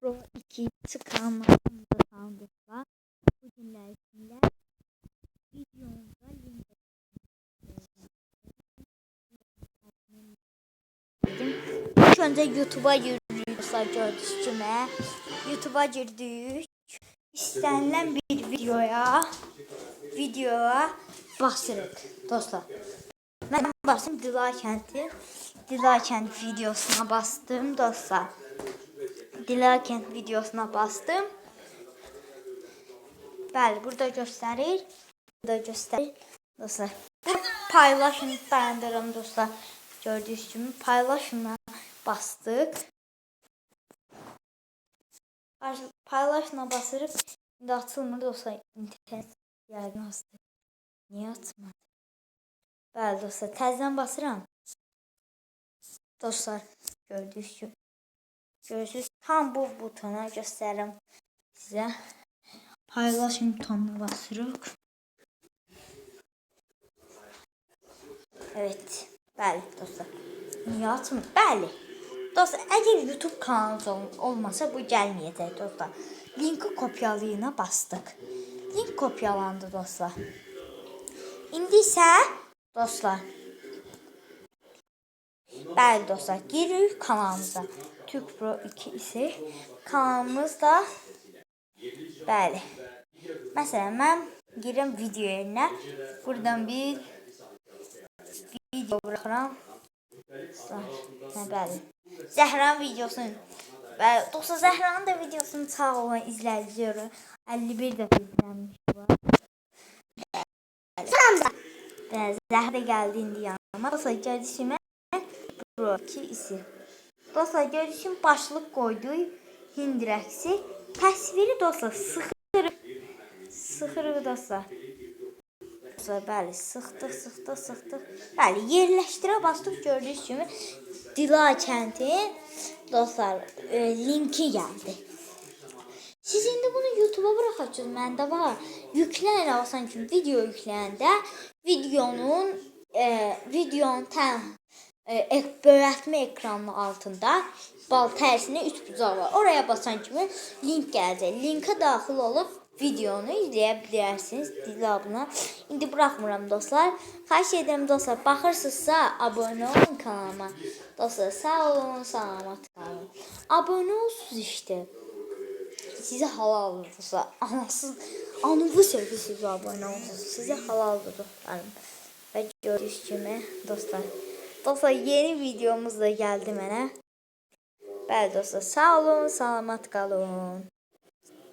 Pro 2 çıkarmasında sandıkla bugünler içinde videomuzda link İlk önce YouTube'a dostlar gördüğünüz gibi. YouTube'a girdik. İstenilen bir videoya videoya basırıq dostlar. Mən basım Dila Kenti. Dila Kent videosuna bastım dostlar. Dila videosuna bastım. Bəli, burada göstərir. Burada göstərir. Dostlar. Bu paylaşın dayandırım dostlar. Gördüğünüz kimi paylaşına bastık. Paylaşına basırıq. İndi açılmır dostlar. İnternet yəqin açdı. Niyə açmadı? Bəli dostlar, təzədən basıram. Dostlar, gördüyünüz kimi görürsüz. Tam bu butona göstərirəm sizə. Paylaşın butonuna basırıq. Evet. Bəli dostlar. Niyə açmır? Bəli. Dostlar, əgər YouTube kanalınız ol- olmasa bu gəlməyəcək dostlar. Linki kopyalayına bastıq. Link kopyalandı dostlar. İndi isə dostlar. Bəli dostlar, giririk kanalımıza. Türk Pro 2 isə kanalımızda bəli. Məsələn, mən girirəm video yerinə. Buradan bir video hə, bəli. Zəhran videosunu Bəli, dostlar Zəhranın da videosunu sağ olun izləyiciləri 51 dəfə izlənmiş var. Tamam. Bəli, Zəhra gəldi indi yanıma. Dostlar, görüşümə Pro 2 isi. Dostlar, görüşüm başlıq qoyduk. Hind rəqsi. Təsviri dostlar sıxırıq. Sıxırıq dostlar. Dostlar, bəli, sıxdıq, sıxdıq, sıxdıq. Bəli, yerləşdirə bastıq gördüyünüz kimi Dila kəntin dostlar e, linki gəldi. Siz indi bunu YouTube'a bırakacağız. Məndə var. Yükləyin alsan ki, video yükləyəndə videonun e, videonun tən e, ek, böyətmə ekranının altında bal tərsinə üç bucağı var. Oraya basan kimi link gələcək. Linkə daxil olub videonu izləyə bilərsiniz dilabına. İndi buraxmıram dostlar. Xahiş edirəm dostlar, baxırsınızsa abunə olun kanalıma. Dostlar, sağ olun, salamat qalın. Abunə olsunuz işte. Size halal dostlar. Anasız, anıvı sevgisiz abone olsunuz. Size halaldır dostlarım. Ve gördüğünüz kimi dostlar. Dostlar yeni videomuz da geldi mənə. Bəli dostlar, sağ olun, salamat qalın.